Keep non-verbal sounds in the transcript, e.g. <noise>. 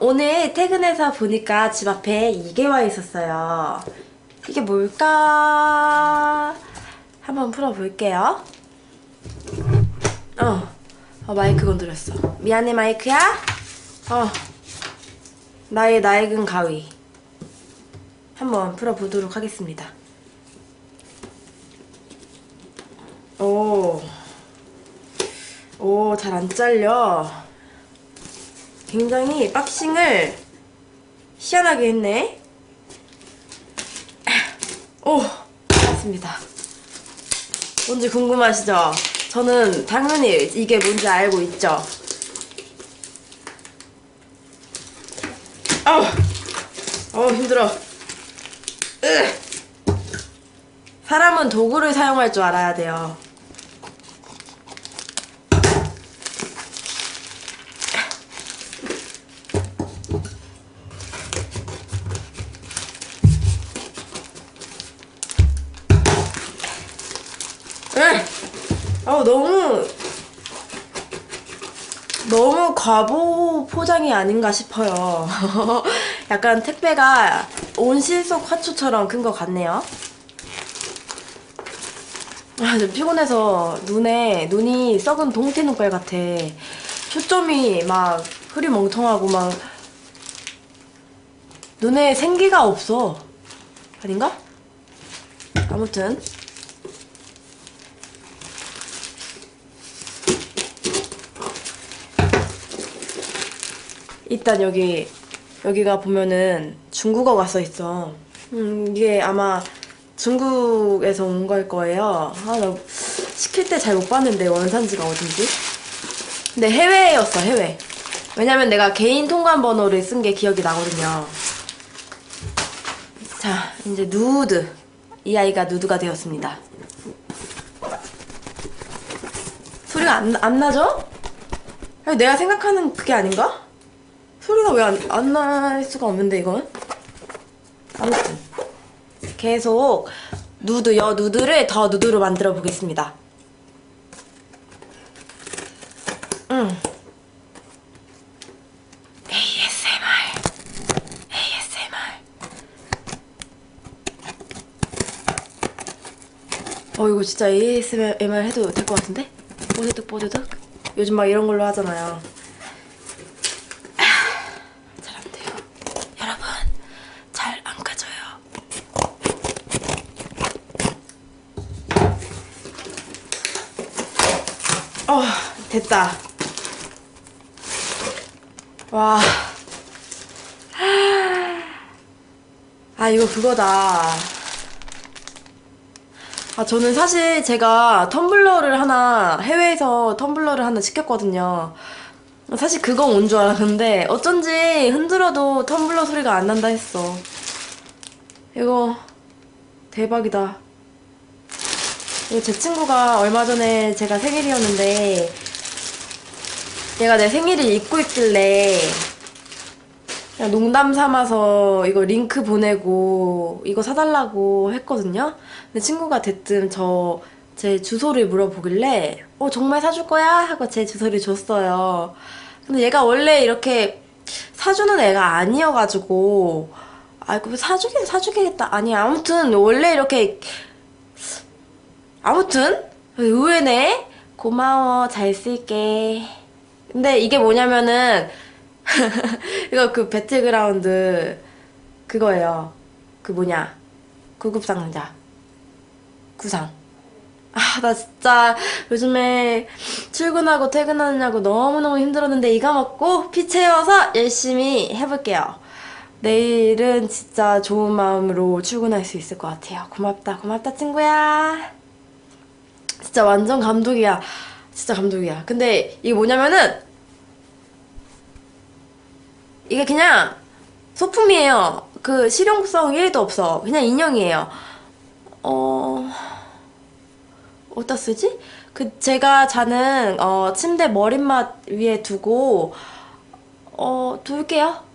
오늘 퇴근해서 보니까 집 앞에 이게 와 있었어요. 이게 뭘까? 한번 풀어볼게요. 어, 어 마이크 건드렸어. 미안해 마이크야. 어, 나의 낡은 가위. 한번 풀어보도록 하겠습니다. 오, 오, 잘 안 잘려. 굉장히 박싱을 희한하게 했네. 오, 맞습니다. 뭔지 궁금하시죠? 저는 당연히 이게 뭔지 알고 있죠. 아우, 어우 힘들어. 으. 사람은 도구를 사용할 줄 알아야 돼요. 에! 아 너무 너무 과보 포장이 아닌가 싶어요. <laughs> 약간 택배가 온실속 화초처럼 큰 것 같네요. 아, 좀 피곤해서 눈에 눈이 썩은 동태 눈깔 같아. 초점이 막 흐리멍텅하고 막 눈에 생기가 없어. 아닌가? 아무튼 일단 여기 여기가 보면은 중국어가 써 있어. 음 이게 아마 중국에서 온 걸 거예요. 아 나 시킬 때 잘 못 봤는데 원산지가 어딘지. 근데 해외였어 해외. 왜냐면 내가 개인 통관 번호를 쓴 게 기억이 나거든요. 자 이제 누드 이 아이가 누드가 되었습니다. 소리가 안, 안 나죠? 내가 생각하는 그게 아닌가? 소리가 왜안날 수가 없는데 이건? 아무튼 계속 누드 여 누드를 더 누드로 만들어 보겠습니다. 음. ASMR ASMR 어 이거 진짜 ASMR 해도 될 것 같은데? 뽀드득 뽀드득 요즘 막 이런 걸로 하잖아요. 잘 안 돼요. 여러분, 잘 안 가져요. 어, 됐다. 와. 아, 이거 그거다. 아, 저는 사실 제가 텀블러를 하나, 해외에서 텀블러를 하나 시켰거든요. 사실 그거 온줄 알았는데 어쩐지 흔들어도 텀블러 소리가 안 난다 했어. 이거 대박이다. 제 친구가 얼마 전에 제가 생일이었는데 얘가 내 생일을 잊고 있길래 그냥 농담 삼아서 이거 링크 보내고 이거 사달라고 했거든요. 근데 친구가 대뜸 저 제 주소를 물어보길래 어 정말 사줄 거야? 하고 제 주소를 줬어요. 근데 얘가 원래 이렇게 사주는 애가 아니어가지고 아이고 사주긴 사주겠다 아니 아무튼 원래 이렇게 아무튼 의외네. 고마워. 잘 쓸게. 근데 이게 뭐냐면은 <laughs> 이거 그 배틀그라운드 그거예요. 그 뭐냐? 구급상자. 구상. 아, 나 진짜 요즘에 출근하고 퇴근하느냐고 너무너무 힘들었는데 이거 먹고 피 채워서 열심히 해볼게요. 내일은 진짜 좋은 마음으로 출근할 수 있을 것 같아요. 고맙다, 고맙다, 친구야. 진짜 완전 감동이야. 진짜 감동이야. 근데 이게 뭐냐면은 이게 그냥 소품이에요. 그 실용성 1도 없어. 그냥 인형이에요. 어... 어디다 쓰지? 그 제가 자는 어, 침대 머릿맛 위에 두고 어 둘게요.